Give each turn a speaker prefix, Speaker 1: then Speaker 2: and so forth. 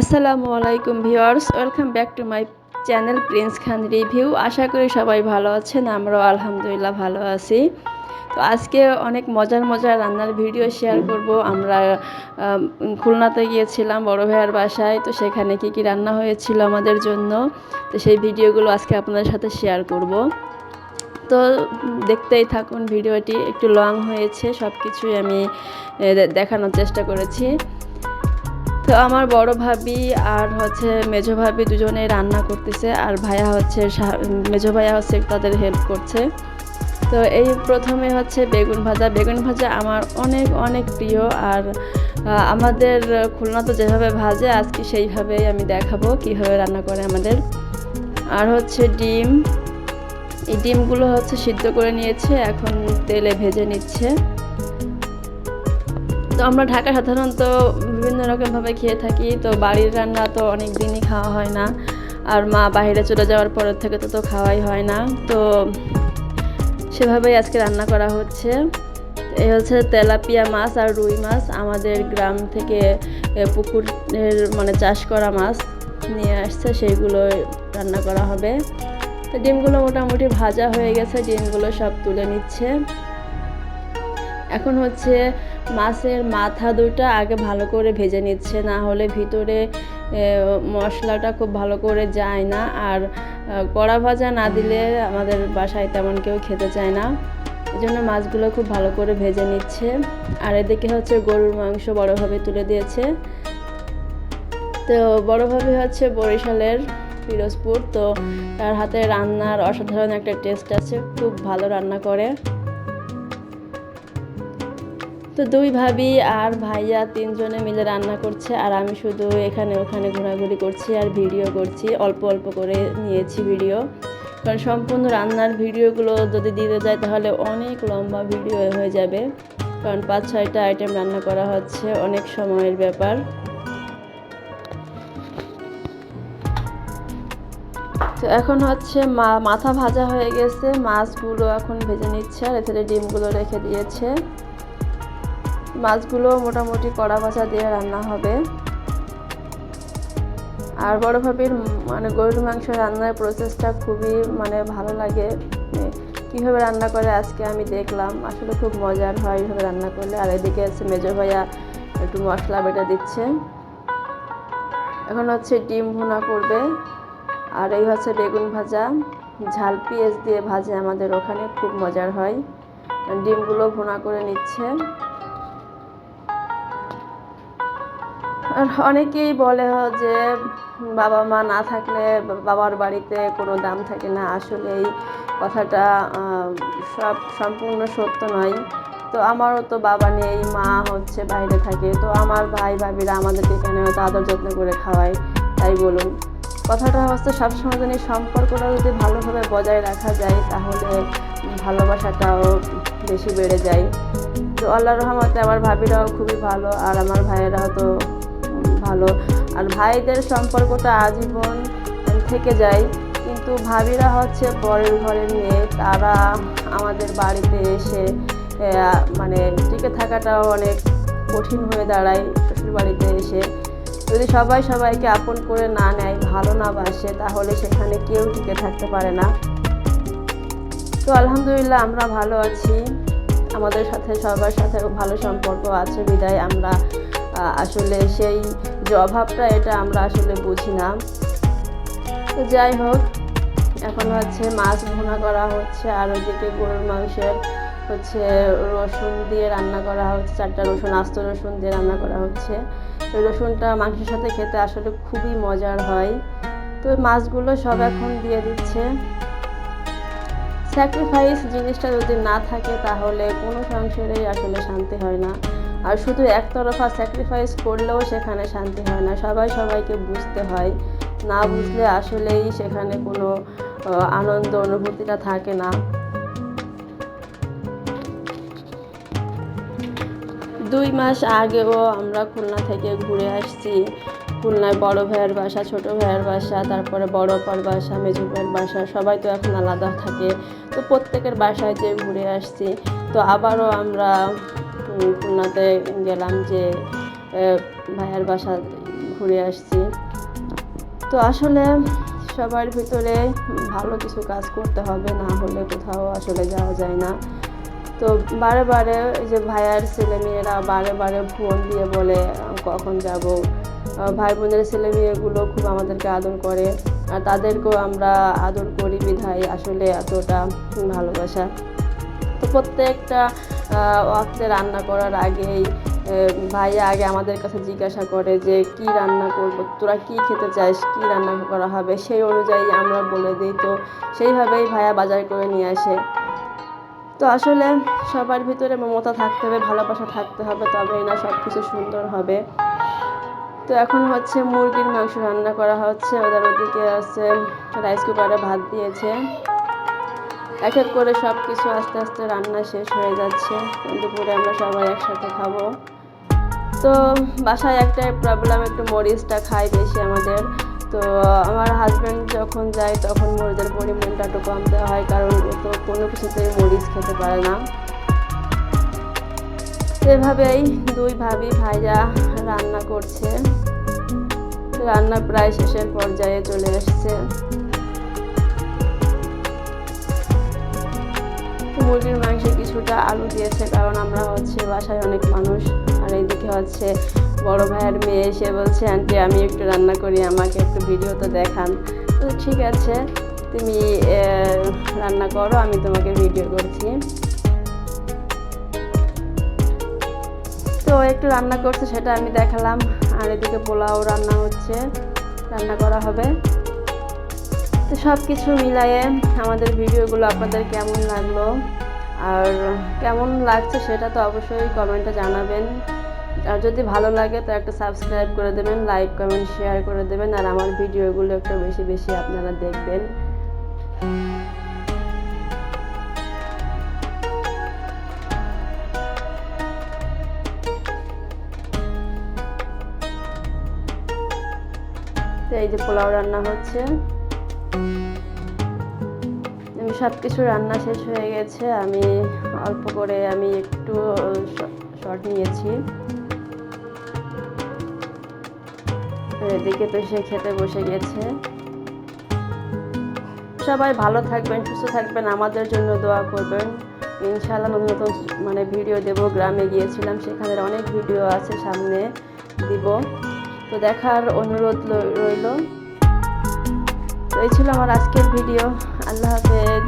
Speaker 1: আসসালামু আলাইকুম viewers, welcome back to my channel Prince Khan review. আশা করি সবাই ভালো আছেন, আমরাও আলহামদুলিল্লাহ ভালো আছি। তো আজকে অনেক মজার মজার রান্নার ভিডিও শেয়ার করব। আমরা খুলনাতে গিয়েছিলাম বড় ভাইয়ার বাসায়, তো সেখানে কি কি রান্না হয়েছিল আমাদের জন্য, তো সেই ভিডিওগুলো আজকে আপনাদের সাথে শেয়ার করব। তো দেখতেই থাকুন ভিডিওটি, একটু লং হয়েছে সব কিছুই আমি দেখানোর চেষ্টা করেছি। তো আমার বড় ভাবি আর হচ্ছে মেজো ভাবি দুজনে রান্না করতেছে আর ভাইয়া হচ্ছে মেজো ভাইয়া হচ্ছে তাদের হেল্প করছে। তো এই প্রথমে হচ্ছে বেগুন ভাজা। বেগুন ভাজা আমার অনেক অনেক প্রিয় আর আমাদের খুলনা তো যেভাবে ভাজে আজকে সেইভাবেই আমি দেখাবো কীভাবে রান্না করে আমাদের। আর হচ্ছে ডিম। এই ডিমগুলো হচ্ছে সিদ্ধ করে নিয়েছে, এখন তেলে ভেজে নিচ্ছে। তো আমরা ঢাকা সাধারণত বিভিন্ন রকমভাবে খেয়ে থাকি, তো বাড়ির রান্না তো অনেক দিনই খাওয়া হয় না। আর মা বাইরে চলে যাওয়ার পরের থেকে তো তো খাওয়াই হয় না। তো সেভাবেই আজকে রান্না করা হচ্ছে। এই হচ্ছে তেলাপিয়া মাছ আর রুই মাছ, আমাদের গ্রাম থেকে পুকুরের মানে চাষ করা মাছ নিয়ে আসছে, সেইগুলো রান্না করা হবে। তো ডিমগুলো মোটামুটি ভাজা হয়ে গেছে, ডিমগুলো সব তুলে নিচ্ছে। এখন হচ্ছে মাছের মাথা দুটা আগে ভালো করে ভেজে নিচ্ছে, না হলে ভিতরে মশলাটা খুব ভালো করে যায় না। আর কড়া ভাজা না দিলে আমাদের বাসায় তেমন কেউ খেতে চায় না। এই জন্য মাছগুলো খুব ভালো করে ভেজে নিচ্ছে। আর এদিকে হচ্ছে গরুর মাংস বড়োভাবে তুলে দিয়েছে। তো বড়োভাবে হচ্ছে বরিশালের পিরোজপুর। তো তার হাতে রান্নার অসাধারণ একটা টেস্ট আছে, খুব ভালো রান্না করে। তো দুই ভাবি আর ভাইয়া তিনজনে মিলে রান্না করছে আর আমি শুধু এখানে ওখানে ঘোরাঘুরি করছি আর ভিডিও করছি, অল্প অল্প করে নিয়েছি ভিডিও। কারণ সম্পূর্ণ রান্নার ভিডিওগুলো যদি দিতে যায় তাহলে অনেক লম্বা ভিডিও হয়ে যাবে। কারণ পাঁচ ছয়টা আইটেম রান্না করা হচ্ছে, অনেক সময়ের ব্যাপার। তো এখন হচ্ছে মা, মাথা ভাজা হয়ে গেছে, মাছগুলো এখন ভেজে নিচ্ছে আর এখানে ডিমগুলো রেখে দিয়েছে। মাছগুলো মোটামুটি কড়া ভাজা দিয়ে রান্না হবে। আর বড় ভাবির মানে গরুর মাংস রান্নার প্রসেসটা খুবই মানে ভালো লাগে। কীভাবে রান্না করে আজকে আমি দেখলাম। আসলে খুব মজার হয় এইভাবে রান্না করলে। আর এদিকে আছে মেজো ভাইয়া একটু মশলা বেটে দিচ্ছে। এখন হচ্ছে ডিম ভুনা করবে। আর এই হচ্ছে বেগুন ভাজা। ঝাল পেঁয়াজ দিয়ে ভাজে আমাদের ওখানে। খুব মজার হয়। ডিমগুলো ভুনা করে নিচ্ছে। অনেকেই বলে যে বাবা মা না থাকলে বাবার বাড়িতে কোনো দাম থাকে না। আসলে এই কথাটা সব সম্পূর্ণ সত্য নয়। তো আমারও তো বাবা নেই, মা হচ্ছে বাইরে থাকে। তো আমার ভাই ভাবিরা আমাদেরকে এখানে হয়তো আদর যত্ন করে খাওয়ায়, তাই বলুন। কথাটা হচ্ছে সবসময় যেন সম্পর্কটা যদি ভালোভাবে বজায় রাখা যায়, তাহলে ভালোবাসাটাও বেশি বেড়ে যায়। তো আল্লাহর রহমতে আমার ভাবিরাও খুবই ভালো, আর আমার ভাইয়েরাও তো ভালো। আর ভাইদের সম্পর্কটা আজীবন থেকে যায়। কিন্তু ভাবিরা হচ্ছে পরের ঘরের মেয়ে তারা আমাদের বাড়িতে এসে মানে টিকে থাকাটাও অনেক কঠিন হয়ে দাঁড়ায় শ্বশুর বাড়িতে এসে। যদি সবাই সবাইকে আপন করে না নেয়, ভালো না বাসে, তাহলে সেখানে কেউ টিকে থাকতে পারে না। তো আলহামদুলিল্লাহ আমরা ভালো আছি। আমাদের সাথে সবার সাথে ভালো সম্পর্ক আছে, বিদায়। আমরা আসলে সেই যে অভাবটা, এটা আমরা আসলে বুঝি না। তো যাই হোক, এখন হচ্ছে মাছ ভুনা করা হচ্ছে, আর ওইদিকে গরুর মাংসের হচ্ছে রসুন দিয়ে রান্না করা হচ্ছে, চারটা রসুন, আস্ত রসুন দিয়ে রান্না করা হচ্ছে। ওই রসুনটা মাংসের সাথে খেতে আসলে খুবই মজার হয়। তো মাছগুলো সব এখন দিয়ে দিচ্ছে। স্যাক্রিফাইস জিনিসটা যদি না থাকে, তাহলে কোনো সংসারেই আসলে শান্তি হয় না। আর শুধু একতরফা স্যাক্রিফাইস করলেও সেখানে শান্তি হয় না। সবাই সবাইকে বুঝতে হয়। না বুঝলে আসলেই সেখানে কোনো আনন্দ অনুভূতিটা থাকে না। দুই মাস আগেও আমরা খুলনা থেকে ঘুরে আসছি। খুলনায় বড় ভাইয়ের বাসা, ছোট ভাইয়ের বাসা, তারপরে বড় অপার বাসা মেজো ভাইয়ের বাসা, সবাই তো এখন আলাদা থাকে। তো প্রত্যেকের বাসায় যে ঘুরে আসছি। তো আবারও আমরা খুলনাতে গেলাম যে ভাইয়ের বাসা ঘুরে আসছি। তো আসলে সবার ভিতরে ভালো কিছু কাজ করতে হবে, না হলে কোথাও আসলে যাওয়া যায় না। তো বারে বারে যে ভাইয়ার ছেলে মেয়েরা বারে বারে ফোন দিয়ে বলে, কখন যাব? ভাই বোনের ছেলে মেয়েগুলো খুব আমাদেরকে আদর করে, আর তাদেরকেও আমরা আদর করি বিধায় আসলে এতটা ভালোবাসা। তো প্রত্যেকটা ওয়াক্তে রান্না করার আগেই ভাইয়া আগে আমাদের কাছে জিজ্ঞাসা করে যে, কি রান্না করব? তোরা কি খেতে চাস? কি রান্না করা হবে? সেই অনুযায়ী আমরা বলে দিই। তো সেইভাবেই ভাইয়া বাজার করে নিয়ে আসে। তো আসলে সবার ভিতরে মমতা থাকতে হবে, ভালোবাসা থাকতে হবে, তবেই না সব কিছু সুন্দর হবে। তো এখন হচ্ছে মুরগির মাংস রান্না করা হচ্ছে। ওদের ওদিকে আছে, রাইস কুকারে ভাত দিয়েছে। এক এক করে সব কিছু আস্তে আস্তে রান্না শেষ হয়ে যাচ্ছে। দুপুরে আমরা সবাই একসাথে খাব। তো বাসায় একটা প্রবলেম একটু মরিচটা খাই বেশি আমাদের। তো আমার হাজব্যান্ড যখন যায় তখন মরিচের পরিমাণটা একটু কম দেওয়া হয়, কারণ ও তো কোনো কিছুতেই মরিচ খেতে পারে না। এভাবেই দুই ভাবি ভাইরা রান্না করছে। রান্না প্রায় শেষের পর্যায়ে চলে এসছে। মুরগির মাংসে কিছুটা আলু দিয়েছে, কারণ আমরা হচ্ছে বাসায় অনেক মানুষ। আর এইদিকে হচ্ছে বড় ভাইয়ের মেয়ে এসে বলছে, আন্টি, আমি একটু রান্না করি, আমাকে একটু ভিডিওতে দেখান। তো ঠিক আছে, তুমি রান্না করো, আমি তোমাকে ভিডিও করছি। তো একটু রান্না করছে, সেটা আমি দেখালাম। আর এদিকে পোলাও রান্না হচ্ছে, রান্না করা হবে। তো সব কিছু মিলায়ে আমাদের ভিডিওগুলো আপনাদের কেমন লাগল? আর কেমন লাগছে সেটা তো অবশ্যই কমেন্টে জানাবেন। আর যদি ভালো লাগে তো একটা সাবস্ক্রাইব করে দেবেন, লাইক, কমেন্ট, শেয়ার করে দেবেন, আর আমার ভিডিওগুলো একটু বেশি বেশি আপনারা দেখবেন। এই যে পোলাও রান্না হচ্ছে। সব কিছু রান্না শেষ হয়ে গেছে। আমি অল্প করে আমি একটু শর্ট নিয়েছি। এদিকে তো সে খেতে বসে গেছে। সবাই ভালো থাকবেন, সুস্থ থাকবেন, আমাদের জন্য দোয়া করবেন। ইনশাআল্লাহ নতুন নতুন মানে ভিডিও দেব, গ্রামে গিয়েছিলাম সেখানে অনেক ভিডিও আছে সামনে দিব। তো দেখার অনুরোধ রইল। তো এই ছিল আমার আজকের ভিডিও। আল্লাহ হাফেজ।